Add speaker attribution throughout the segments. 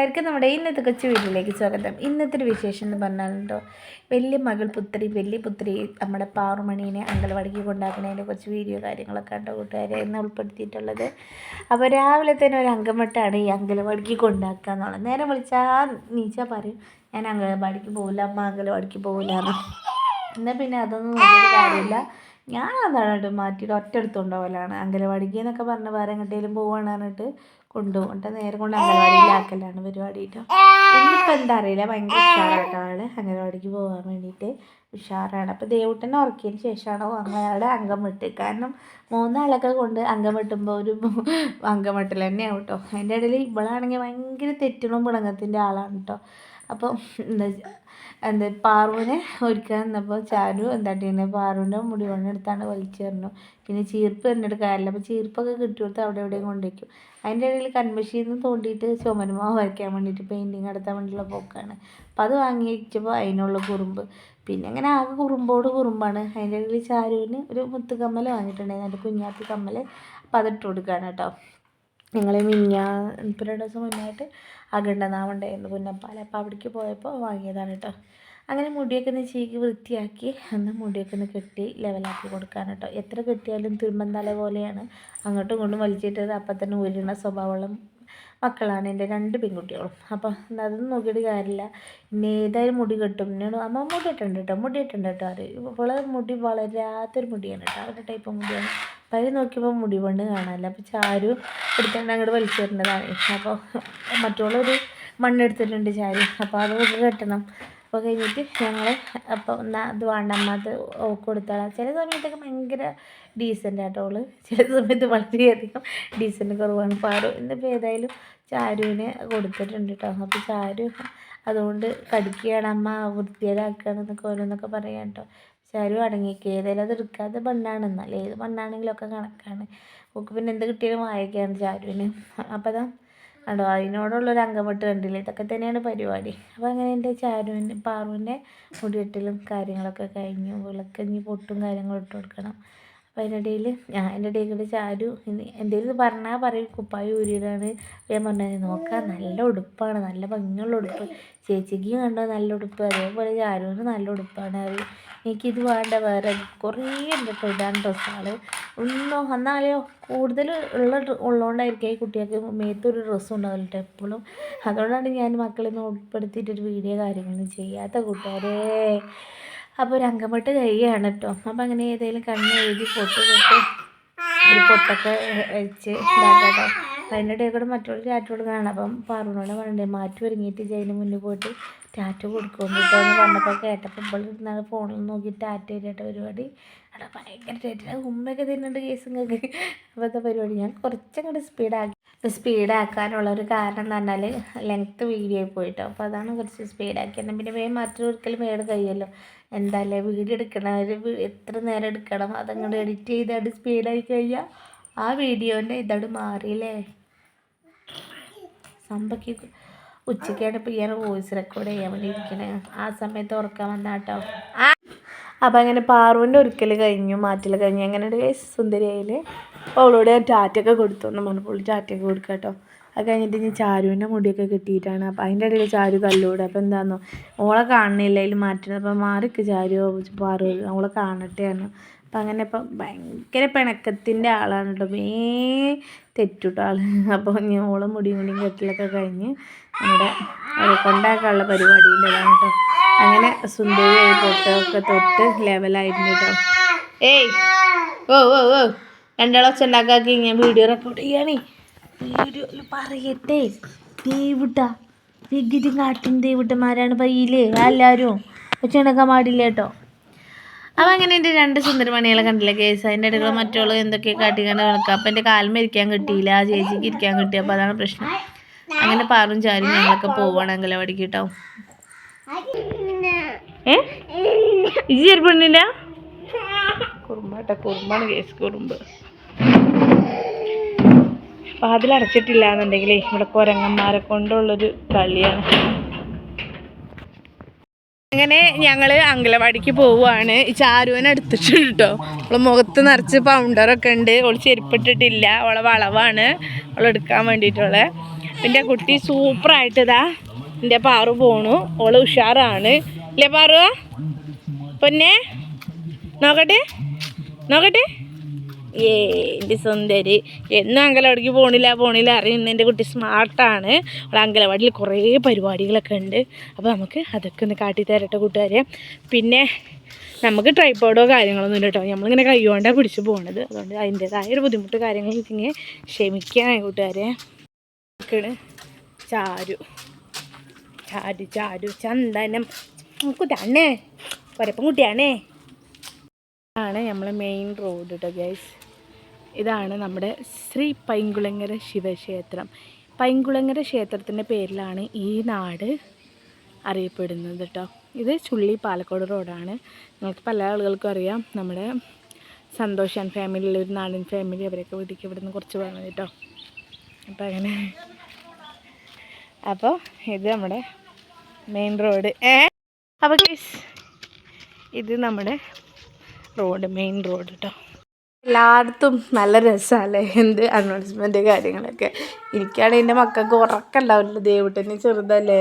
Speaker 1: കൂട്ടുകാർക്ക് നമ്മുടെ ഇന്നത്തെ കൊച്ചു വീട്ടിലേക്ക് സ്വാഗതം. ഇന്നത്തെ ഒരു വിശേഷം എന്ന് പറഞ്ഞാൽ വലിയ മകൾ പുത്രി വലിയ പുത്രി നമ്മുടെ പാറുമണീനെ അങ്കൽവാടിക്ക് കൊണ്ടാക്കുന്നതിന്റെ കുറച്ച് വീഡിയോ കാര്യങ്ങളൊക്കെ ഉണ്ടോ കൂട്ടുകാരെ എന്ന് ഉൾപ്പെടുത്തിയിട്ടുള്ളത്. അപ്പോൾ രാവിലെ തന്നെ ഒരു അങ്കമട്ടാണ് ഈ അങ്കലവാടിക്ക് കൊണ്ടാക്കുക എന്നുള്ളത്. നേരെ വിളിച്ചാൽ നീച്ച പറയും ഞാൻ അങ്കലവാടിക്ക് പോകില്ല അമ്മ അങ്കലവാടിക്ക് പോകില്ല എന്നാൽ പിന്നെ അതൊന്നും കാര്യമില്ല. ഞാൻ അതാണ് മാറ്റിയിട്ട് ഒറ്റ എടുത്തുകൊണ്ടുപോകലാണ് അംഗനവാടിക്ക് എന്നൊക്കെ പറഞ്ഞ വേറെ എങ്ങോട്ടേലും പോവാണ് പറഞ്ഞിട്ട് കൊണ്ടുപോകും എന്നിട്ട് നേരെ കൊണ്ട് അംഗനവാടിയിലാക്കലാണ് പരിപാടി കേട്ടോ ഇന്നിപ്പോൾ എന്താ അറിയില്ല. ഭയങ്കര ഉഷാറാട്ടോ ആൾ അംഗനവാടിക്ക് പോകാൻ വേണ്ടിയിട്ട് ഉഷാറാണ്. അപ്പോൾ ദേവൂട്ടനെ ഉറക്കിയതിന് ശേഷമാണ് അയാളുടെ അംഗം വിട്ട്. കാരണം മൂന്നാളൊക്കെ കൊണ്ട് അംഗം വെട്ടുമ്പോൾ ഒരു അംഗം വെട്ടൽ തന്നെയാണ് കേട്ടോ അതിന്റെ ഇടയിൽ ഇവളാണെങ്കിൽ ഭയങ്കര തെറ്റണം പിണങ്ങത്തിന്റെ ആളാണ് കേട്ടോ അപ്പോൾ എന്താ പാറുവിനെ ഒരുക്കാൻ നിന്നപ്പോൾ ചാരു എന്താട്ടിന്നെ പാറുവിന്റെ മുടി കൊണ്ടെടുത്താണ് വലിച്ചെറിഞ്ഞു പിന്നെ ചീർപ്പ് എന്നിട്ട് കാര്യമില്ല. അപ്പോൾ ചീർപ്പൊക്കെ കിട്ടി കൊടുത്ത് അവിടെ എവിടെയും കൊണ്ടുവയ്ക്കും അതിന്റെ ഇടയിൽ കൺമശിയിൽ നിന്ന് തോണ്ടിയിട്ട് ചുമരുമാവ് വരയ്ക്കാൻ വേണ്ടിയിട്ട് പെയിന്റിങ് നടത്താൻ വേണ്ടിയുള്ള പോക്കാണ്. അപ്പോൾ അത് വാങ്ങി വെച്ചപ്പോൾ അതിനുള്ള കുറുമ്പ്. പിന്നെ അങ്ങനെ ആകെ കുറുമ്പോട് കുറുമ്പാണ്. അതിന്റെ ഇടയിൽ ചാരുവിന് ഒരു മുത്തുകമ്മൽ വാങ്ങിയിട്ടുണ്ടായിരുന്നു എന്റെ കുഞ്ഞാത്തി കമ്മൽ. അപ്പോൾ അതിട്ട് കൊടുക്കുകയാണ് കേട്ടോ. ഞങ്ങൾ ഇപ്പോൾ രണ്ട് ദിവസം മുന്നായിട്ട് അകണ്ടനാവുണ്ടായിരുന്നു പുന്നപ്പാല അപ്പോൾ അവിടേക്ക് പോയപ്പോൾ വാങ്ങിയതാണ് കേട്ടോ അങ്ങനെ മുടിയൊക്കെ ഒന്ന് ചീകി വൃത്തിയാക്കി അന്ന് മുടിയൊക്കെ ഒന്ന് കെട്ടി ലെവലാക്കി കൊടുക്കാൻ കേട്ടോ എത്ര കെട്ടിയാലും തിരുമ്പന്തല പോലെയാണ്. അങ്ങോട്ടും ഇങ്ങോട്ടും വലിച്ചിട്ടത് അപ്പം തന്നെ ഉരുണ സ്വഭാവമുള്ള മക്കളാണ് എന്റെ രണ്ട് പെൺകുട്ടികളും. അപ്പോൾ അതൊന്നും നോക്കിയിട്ട് കാര്യമില്ല. ഇനി ഏതായാലും മുടി കെട്ടും. ഞാൻ അമ്മ മുടി ഇട്ടുണ്ട് കേട്ടോ മുടി ഇട്ടുണ്ട് കേട്ടോ അത് ഇപ്പോൾ മുടി വളരാത്തൊരു മുടിയാണ് കേട്ടോ അവരുടെ ടൈപ്പ് മുടിയാണ്. അതിൽ നോക്കിയപ്പോൾ മുടി കൊണ്ട് കാണാനില്ല അപ്പോൾ ചാരു എടുത്തുകൊണ്ട് അങ്ങോട്ട് വലിച്ചു വരേണ്ടതാണ് അപ്പോൾ മറ്റുള്ളൊരു മണ്ണെടുത്തിട്ടുണ്ട് ചാരു. അപ്പോൾ അത് കെട്ടണം. അപ്പോൾ കഴിഞ്ഞിട്ട് ഞങ്ങൾ അപ്പോൾ എന്നാൽ അത് വേണ്ട അമ്മ അത് കൊടുത്തോളാം. ചില സമയത്തൊക്കെ ഭയങ്കര ഡീസന്റ് ആട്ടോ ചില സമയത്ത് വളരെയധികം ഡീസന്റ് കുറവാണ്. പാറു ഇന്നിപ്പോൾ ഏതായാലും ചാരുവിനെ കൊടുത്തിട്ടുണ്ട് കേട്ടോ അപ്പോൾ ചാരു അതുകൊണ്ട് കടിക്കുകയാണ് അമ്മ വൃത്തികേടാക്കുകയാണെന്നൊക്കെ ഓരോന്നൊക്കെ പറയാം കേട്ടോ. ചാരു അടങ്ങിക്കുക ഏതായാലും അത് എടുക്കാത്ത പെണ്ണാണ്. എന്നാൽ ഏത് പെണ്ണാണെങ്കിലും ഒക്കെ കണക്കാണ്. ഓക്ക് പിന്നെ എന്ത് കിട്ടിയാലും വായിക്കുകയാണ് ചാരുവിന്. അപ്പോൾ അതാ കണ്ടോ അതിനോടുള്ളൊരു അംഗപ്പെട്ട് കണ്ടില്ല? ഇതൊക്കെ തന്നെയാണ് പരിപാടി. അപ്പോൾ അങ്ങനെ എന്റെ ചാരുവിന്റെ പാറുവിന്റെ മുടിവെട്ടലും കാര്യങ്ങളൊക്കെ കഴിഞ്ഞു. വിളക്കഞ്ഞി പൊട്ടും കാര്യങ്ങളും ഇട്ട് കൊടുക്കണം. അപ്പോൾ അതിനിടയിൽ ഞാൻ എന്റെ ഇടയിൽ കൂടെ ചാരു എന്തെങ്കിലും പറഞ്ഞാൽ പറയും കുപ്പായി ഊരിയതാണ് ഞാൻ പറഞ്ഞത് നോക്കാം നല്ല ഉടുപ്പാണ് നല്ല ഭംഗിയുള്ള ഉടുപ്പ്. ചേച്ചിക്ക് കണ്ടോ നല്ല ഉടുപ്പ്? അതേപോലെ ചാരുവിന് നല്ല ഉടുപ്പാണ്. അത് എനിക്കിത് വേണ്ട വേറെ കുറേ ഉണ്ട് കേട്ടോ ഇടാൻ ഡ്രസ്സുകൾ ഒന്നോ എന്നാലെയോ കൂടുതൽ ഉള്ള ഉള്ളതുകൊണ്ടായിരിക്കും ഈ കുട്ടികൾക്ക് മേത്തൊരു ഡ്രസ്സ് ഉണ്ടാവില്ല എപ്പോഴും. അതുകൊണ്ടാണ് ഞാൻ മക്കളെ ഒന്ന് ഉൾപ്പെടുത്തിയിട്ടൊരു വീഡിയോ കാര്യങ്ങളൊന്നും ചെയ്യാത്ത കൂട്ടുകാരേ. അപ്പോൾ ഒരു അങ്കമട്ട് കഴിയുകയാണ് കേട്ടോ അപ്പോൾ അങ്ങനെ ഏതെങ്കിലും കണ്ണ് എഴുതി പൊട്ട് തൊട്ട് ഒരു പൊട്ടൊക്കെ വെച്ച് ഇതാക്കാം അതിന്റെ ഇടയിൽ കൂടെ മറ്റുള്ള ടാറ്റ കൊടുക്കാനാണ് അപ്പം പാറുനോട് പറയണ്ടേ മാറ്റി ഒരുങ്ങിയിട്ട് ജയിലിന് മുന്നിൽ പോയിട്ട് ടാറ്റ കൊടുക്കും കേട്ടോ എന്ന് പറഞ്ഞപ്പോൾ കേട്ടപ്പോൾ ഇപ്പോൾ ഇരുന്നാണ് ഫോണിൽ നോക്കി ടാറ്റ ചെയ്തിട്ട് പരിപാടി. അവിടെ ഭയങ്കര ടാറ്റ ഉമ്മയൊക്കെ തിന്നുണ്ട് കേസുങ്ങൾക്ക് അപ്പോഴത്തെ പരിപാടി? ഞാൻ കുറച്ചങ്ങോട്ട് സ്പീഡാക്കി സ്പീഡാക്കാനുള്ള ഒരു കാരണം എന്ന് പറഞ്ഞാൽ ലെങ്ത്ത് വീഡിയോ പോയിട്ടോ. അപ്പോൾ അതാണ് കുറച്ച് സ്പീഡാക്കിയത് പിന്നെ വേഗം മറ്റൊരിക്കലും മേട് കഴിയുമല്ലോ എന്തായാലും വീഡിയോ എടുക്കണം ഒരു എത്ര നേരം എടുക്കണം? അതങ്ങോട്ട് എഡിറ്റ് ചെയ്താണ്ട് സ്പീഡായി കഴിഞ്ഞാൽ ആ വീഡിയോന്റെ ഇതോട് മാറിയില്ലേ സംഭയ്ക്ക് ഉച്ചയ്ക്കാണ് ഇപ്പോൾ ഇയാൾ വോയിസ് റെക്കോർഡ് ചെയ്യാൻ വേണ്ടി ഇരിക്കണേ ആ സമയത്ത് ഉറക്കാൻ വന്നാട്ടോ. അപ്പോൾ അപ്പം അങ്ങനെ പാറുവിന്റെ ഒരിക്കൽ കഴിഞ്ഞു മാറ്റൽ കഴിഞ്ഞു. അങ്ങനെ ഒരു സുന്ദരിയായിൽ അവളോട് ഞാൻ ടാറ്റൊക്കെ കൊടുത്തു എന്ന് പറഞ്ഞു. പുള്ളി ടാറ്റയൊക്കെ കൊടുക്കുക കേട്ടോ അത് കഴിഞ്ഞിട്ട് ഞാൻ ചാരുവിന്റെ മുടിയൊക്കെ കിട്ടിയിട്ടാണ്. അപ്പം അതിന്റെ ഇടയിൽ ചാരു തല്ലൂടെ. അപ്പം എന്താണെന്നോ ഓളെ കാണുന്നില്ല അതിൽ മാറ്റണം അപ്പം മാറിക്ക് ചാരു പാറു അവളെ കാണട്ടെ ആണ് അപ്പം അങ്ങനെ ഇപ്പം ഭയങ്കര പിണക്കത്തിന്റെ ആളാണ് കേട്ടോ മേ തെറ്റുട്ടോ ആൾ അപ്പോൾ ഓളെ മുടിയും മുടിയും കെട്ടിലൊക്കെ കഴിഞ്ഞ് നമ്മുടെ കൊണ്ടാക്കാനുള്ള പരിപാടിയിന്റെതാണ് കേട്ടോ അങ്ങനെ സുന്ദരിയായി പൊട്ടൊക്കെ തൊട്ട് ലെവലായിരുന്നു കേട്ടോ ഏയ് ഓ ഓ ഓ. രണ്ടാളൊച്ച ഉണ്ടാക്കാക്കി ഞാൻ വീഡിയോ റെക്കോർഡ് ചെയ്യണേ. വീഡിയോ പറയട്ടെ. ദേവിട്ട വിഗിരി കാട്ടും ദേവിട്ടന്മാരാണ് പയ്യില്ലേ എല്ലാവരും ഒച്ചുണ്ടാക്കാൻ പാടില്ല കേട്ടോ അപ്പം അങ്ങനെ എന്റെ രണ്ട് സുന്ദരമണികളെ കണ്ടില്ല? കേസ് അതിന്റെ ഇടയിൽ മറ്റുള്ള എന്തൊക്കെ കാട്ടിക്കാണ്ട് നടക്കുക അപ്പം എന്റെ കാലം ഇരിക്കാൻ കിട്ടിയില്ല ആ ചേച്ചിക്ക് ഇരിക്കാൻ കിട്ടി. അപ്പോൾ അതാണ് പ്രശ്നം. അങ്ങനെ പാറും ചാരും ഞങ്ങളൊക്കെ പോവാണ് അങ്കലവാടിക്ക് കേട്ടോ ഏ കുറുമ്പാട്ട കുറുമ്പാണ് കേസ് കുറുമ്പ്. വാതിലടച്ചിട്ടില്ല എന്നുണ്ടെങ്കിലേ ഇവിടെ കുരങ്ങന്മാരെ കൊണ്ടുള്ളൊരു കളിയാണ്. അങ്ങനെ ഞങ്ങൾ അങ്കലവാടിക്ക് പോവുകയാണ് ചാരുവിനെ എടുത്തിട്ടുണ്ട് കേട്ടോ. അവളെ മുഖത്ത് നിറച്ച് പൗണ്ടറൊക്കെ ഉണ്ട്. അവൾ ചെരുപ്പിട്ടിട്ടില്ല. അവളെ വളവാണ്. അവൾ എടുക്കാൻ വേണ്ടിയിട്ടുള്ളത്
Speaker 2: എന്റെ കുട്ടി സൂപ്പറായിട്ട് ഇതാ എന്റെ പാറു പോണു. ഓൾ ഉഷാറാണ്. ഇല്ലേ പാറു? പൊന്നെ? നോക്കട്ടെ? നോക്കട്ടെ? ഏ എന്റെ സുന്ദരി. എന്നും അങ്കലവാടിക്ക് പോണില്ല പോണില്ല അറിയുന്ന. എന്റെ കുട്ടി സ്മാർട്ടാണ്. അവിടെ അങ്കലവാടിയിൽ കുറേ പരിപാടികളൊക്കെ ഉണ്ട്. അപ്പോൾ നമുക്ക് അതൊക്കെ ഒന്ന് കാട്ടി തരട്ടെ കൂട്ടുകാരെ. പിന്നെ നമുക്ക് ട്രൈപ്പോഡോ കാര്യങ്ങളൊന്നും ഇല്ല കേട്ടോ. നമ്മളിങ്ങനെ കൈകൊണ്ടാണ് പിടിച്ച് പോകണത് അതുകൊണ്ട് അതിന്റേതായ ഒരു ബുദ്ധിമുട്ട് കാര്യങ്ങളൊക്കെ ഇങ്ങനെ ക്ഷമിക്കാൻ കൂട്ടുകാരെ. ചാരു. ചാരു ചാരു ചന്ദനം. കുട്ടിയാണേ ഒരപ്പം കുട്ടിയാണേ. ആണ് നമ്മളെ മെയിൻ റോഡ് കേട്ടോ ഗൈസ് ഇതാണ് നമ്മുടെ ശ്രീ പൈങ്കുളങ്ങര ശിവക്ഷേത്രം. പൈങ്കുളങ്ങര ക്ഷേത്രത്തിന്റെ പേരിലാണ് ഈ നാട് അറിയപ്പെടുന്നത് കേട്ടോ ഇത് ചുള്ളി പാലക്കോട് റോഡാണ്. നിങ്ങൾക്ക് പല ആളുകൾക്കും അറിയാം. നമ്മുടെ സന്തോഷ് ആൻഡ് ഫാമിലിയിലെ ഒരു നാടൻ ഫാമിലി അവരൊക്കെ വീട്ടിലേക്ക് നിന്ന് കുറച്ച് വേണം കേട്ടോ അപ്പം അങ്ങനെ. അപ്പോൾ ഇത് നമ്മുടെ മെയിൻ റോഡ് ഏ? അപ്പോൾ ഇത് നമ്മുടെ റോഡ് മെയിൻ റോഡ് കേട്ടോ എല്ലായിടത്തും നല്ല രസമല്ലേ എന്ത് അനൗൺസ്മെന്റ് കാര്യങ്ങളൊക്കെ. എനിക്കാണ് എന്റെ മക്കൾക്ക് ഉറക്കമുണ്ടാവില്ല ദേവിട്ടന് ചെറുതല്ലേ?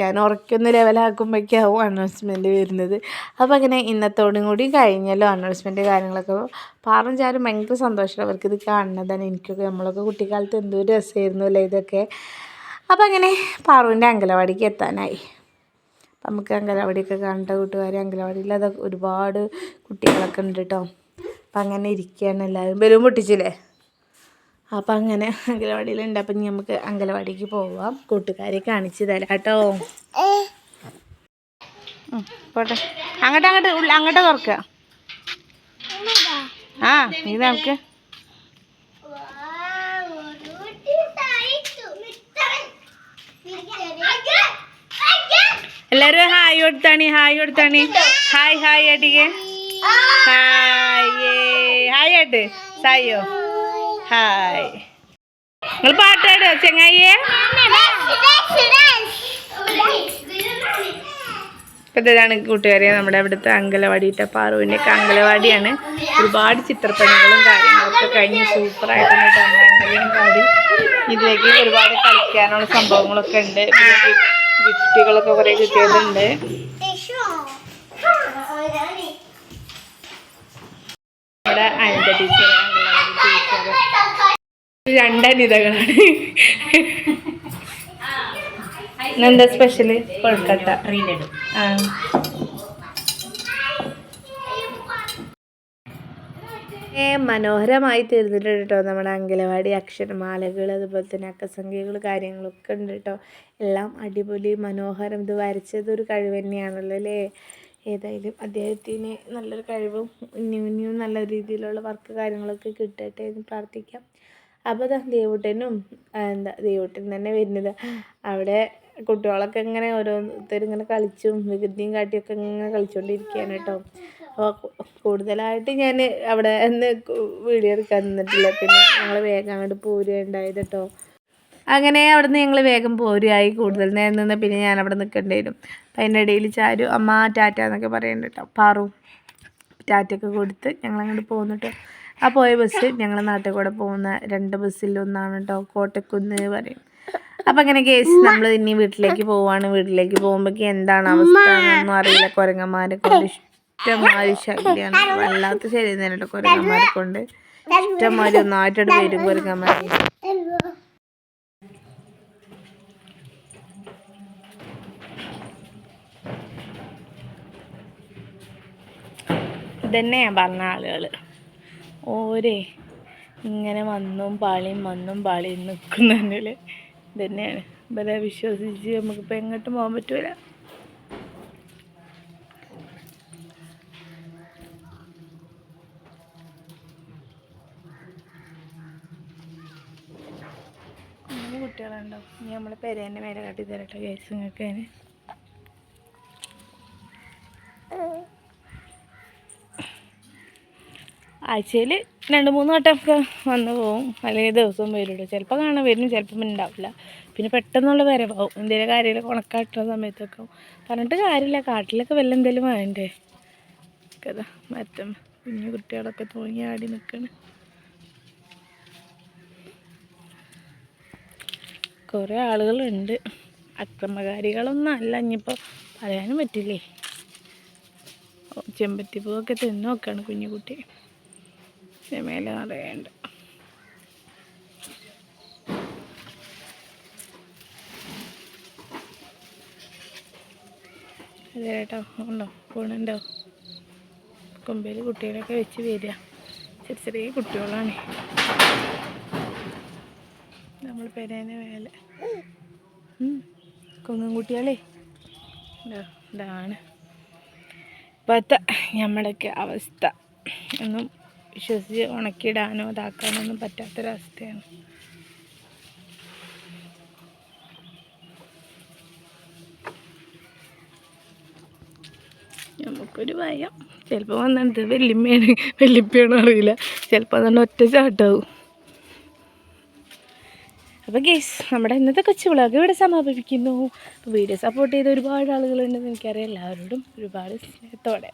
Speaker 2: ഞാൻ ഉറക്കൊന്ന് ലെവലാക്കുമ്പോഴേക്കാവും അനൗൺസ്മെന്റ് വരുന്നത്. അപ്പോൾ അങ്ങനെ ഇന്നത്തോടും കൂടി കഴിഞ്ഞല്ലോ അനൗൺസ്മെന്റ് കാര്യങ്ങളൊക്കെ. പാറും ചാരും ഭയങ്കര സന്തോഷം അവർക്ക് ഇത് കാണുന്നതാണ്. എനിക്കൊക്കെ നമ്മളൊക്കെ കുട്ടിക്കാലത്ത് എന്തോ രസമായിരുന്നു അല്ലേ ഇതൊക്കെ. അപ്പോൾ അങ്ങനെ പാറുവിന്റെ അങ്കലവാടിക്ക് എത്താനായി. നമുക്ക് അങ്കലവാടിയൊക്കെ കാണേണ്ട കൂട്ടുകാർ അങ്കലവാടിയിൽ അതൊക്കെ ഒരുപാട് കുട്ടികളൊക്കെ ഉണ്ട് കേട്ടോ. അപ്പം അങ്ങനെ ഇരിക്കുകയാണ് എല്ലാവരും ബലൂൺ പൊട്ടിച്ചില്ലേ? അപ്പം അങ്ങനെ അംഗലവാടിയിലുണ്ട്. അപ്പം ഇനി നമുക്ക് അംഗലവാടിക്ക് പോവാം. കൂട്ടുകാരെ കാണിച്ചു തരാം കേട്ടോ. പോട്ടെ. അങ്ങോട്ട് അങ്ങോട്ട് അങ്ങോട്ട് തുറക്കുക ആ നീ നമുക്ക് എല്ലാരും ഹായ് കൊടുത്താണി ഹായ് കൊടുത്താണി. ഹായ് ഹായ് അടിക്ക് ഹായ്. ഏട്ട് സായോ? ഹായ്. നിങ്ങൾ പാട്ടാടോ ചെങ്ങായിയെ. ഇതാണ് കൂട്ടുകാരെ നമ്മുടെ അവിടുത്തെ അങ്കലവാടിയിട്ട പാറുവിന്റെയൊക്കെ അങ്കലവാടിയാണ്. ഒരുപാട് ചിത്രപ്പണികളും കാര്യങ്ങളൊക്കെ കഴിഞ്ഞ് നമ്മുടെ അങ്കലവാടി ഇതിലേക്ക് ഒരുപാട് കളിക്കാനുള്ള സംഭവങ്ങളൊക്കെ ഉണ്ട്. ഗിഫ്റ്റുകളൊക്കെ കുറേ കിട്ടിയതുണ്ട്. നമ്മുടെ അനിത ടീച്ചർ രണ്ടനിതകളാണ് എന്താ സ്പെഷ്യൽ കൊഴുക്കട്ട ആ. മനോഹരമായി തീർന്നിട്ടുണ്ട് കേട്ടോ നമ്മുടെ അങ്കലവാടി അക്ഷരമാലകൾ അതുപോലെ തന്നെ അക്കസംഖ്യകൾ കാര്യങ്ങളൊക്കെ ഉണ്ട് കേട്ടോ. എല്ലാം അടിപൊളി മനോഹരം. ഇത് വരച്ചത് ഒരു കഴിവ് തന്നെയാണല്ലോ അല്ലേ? ഏതായാലും അദ്ദേഹത്തിന് നല്ലൊരു കഴിവും ഇനിയും ഇനിയും നല്ല രീതിയിലുള്ള വർക്ക് കാര്യങ്ങളൊക്കെ കിട്ടട്ടെ എന്ന് പ്രാർത്ഥിക്കാം. അപ്പോൾ ദേവൂട്ടനും എന്താ ദേവൂട്ടൻ തന്നെ വരുന്നത്. അവിടെ കുട്ടികളൊക്കെ ഇങ്ങനെ ഓരോരുത്തരിങ്ങനെ കളിച്ചും വികൃതിയും കാട്ടിയൊക്കെ ഇങ്ങനെ കളിച്ചുകൊണ്ടിരിക്കുകയാണ് കേട്ടോ. അപ്പോൾ കൂടുതലായിട്ട് ഞാൻ അവിടെ നിന്ന് വീഡിയോ എടുക്കാൻ നിന്നിട്ടില്ല. പിന്നെ ഞങ്ങൾ വേഗം അങ്ങോട്ട് പോരുകയുണ്ടായത് കേട്ടോ. അങ്ങനെ അവിടെ നിന്ന് ഞങ്ങൾ വേഗം പോരുകയായി കൂടുതൽ നേരം നിന്ന് പിന്നെ ഞാൻ അവിടെ നിൽക്കേണ്ടി വരും. അപ്പം അതിന്റെ ഇടയിൽ ചാരു അമ്മ ടാറ്റ എന്നൊക്കെ പറയുന്നുണ്ട് കേട്ടോ പാറു ടാറ്റയൊക്കെ കൊടുത്ത് ഞങ്ങൾ അങ്ങോട്ട് പോകുന്നുട്ടോ ആ പോയ ബസ് ഞങ്ങളെ നാട്ടിൽ കൂടെ പോകുന്ന രണ്ട് ബസ്സിലൊന്നാണ് കേട്ടോ കോട്ടക്കുന്ന് പറയും. അപ്പം അങ്ങനെ കേസ് നമ്മൾ ഇനി വീട്ടിലേക്ക് പോവാണ്. വീട്ടിലേക്ക് പോകുമ്പോഴേക്ക് എന്താണ് അവസ്ഥ എന്നൊന്നും അറിയില്ല. കുരങ്ങന്മാരെ കൊണ്ട് ഇഷ്ടമായി ശല്യമാണ് വല്ലാത്ത ശരി തന്നെ കേട്ടോ കുരങ്ങന്മാരെ കൊണ്ട്. ഇഷ്ടമാതിരി ഒന്നായിട്ടോട് വരും കുരങ്ങന്മാർ ഇതന്നെ പറഞ്ഞ ആളുകൾ ഓരേ ഇങ്ങനെ വന്നും പാളിയും വന്നും പാളിയും നിൽക്കുന്നതിൽ ഇതന്നെയാണ്. ഇവരെ വിശ്വസിച്ച് നമുക്കിപ്പോൾ എങ്ങോട്ടും പോകാൻ പറ്റൂല. കുട്ടികളുണ്ടാവും കുട്ടികളുണ്ടോ? ഇനി നമ്മൾ പെരേന്റെ മേലെ കാട്ടി തരട്ടെ കേസ് നിങ്ങൾക്ക് ആഴ്ചയിൽ രണ്ട് മൂന്ന് വട്ടമൊക്കെ വന്നു പോവും. അല്ലെങ്കിൽ ദിവസവും വരുള്ളൂ. ചിലപ്പോൾ കാണാൻ വരും ചിലപ്പം ഉണ്ടാവില്ല പിന്നെ പെട്ടെന്നുള്ള വരവാവും. എന്തെങ്കിലും കാര്യമില്ല ഉണക്കാട്ടുന്ന സമയത്തൊക്കെ. പറഞ്ഞിട്ട് കാര്യമില്ല. കാട്ടിലൊക്കെ വല്ല എന്തെങ്കിലും വേണ്ടേ? കഥ മറ്റം കുഞ്ഞു കുട്ടികളൊക്കെ തൂങ്ങി ആടി നിൽക്കണ് കുറേ ആളുകളുണ്ട്. അക്രമകാരികളൊന്നും അല്ല. ഇനിയിപ്പോൾ പറയാനും പറ്റില്ലേ? ചെമ്പത്തി ചെമ്പത്തിപ്പൂവൊക്കെ തിന്നു നോക്കാണ് കുഞ്ഞുകുട്ടി മേലെ നിറയുണ്ട് അതെ കേട്ടോ ഉണ്ടോ? പോണുണ്ടോ കൊമ്പയിൽ കുട്ടികളൊക്കെ വെച്ച് വരിക. ചെറിയ ചെറിയ കുട്ടികളാണ്. നമ്മൾ പെരേനെ മേലെ. കുങ്ങും കുട്ടികളെ ഇതാ, ഇതാണ് ഇപ്പോഴത്തെ നമ്മുടെയൊക്കെ അവസ്ഥ. ഒന്നും വിശ്വസിച്ച് ഉണക്കിയിടാനോ ഇതാക്കാനോ ഒന്നും പറ്റാത്തൊരവസ്ഥയാണ്. നമുക്കൊരു ഭയം. ചിലപ്പോൾ വന്നിട്ട് വെല്ലിമ്മയാണ് വെല്ലിപ്പയാണോ അറിയില്ല. ചിലപ്പോൾ തന്നെ ഒറ്റ ചാട്ടാവും. അപ്പോൾ ഗേസ് നമ്മുടെ ഇന്നത്തെ കൊച്ചു വിളാഗ് ഇവിടെ സമാപിപ്പിക്കുന്നു. വീഡിയോ സപ്പോർട്ട് ചെയ്ത ഒരുപാട് ആളുകളുണ്ടെന്ന് എനിക്കറിയാം. എല്ലാവരോടും ഒരുപാട് സ്നേഹത്തോടെ.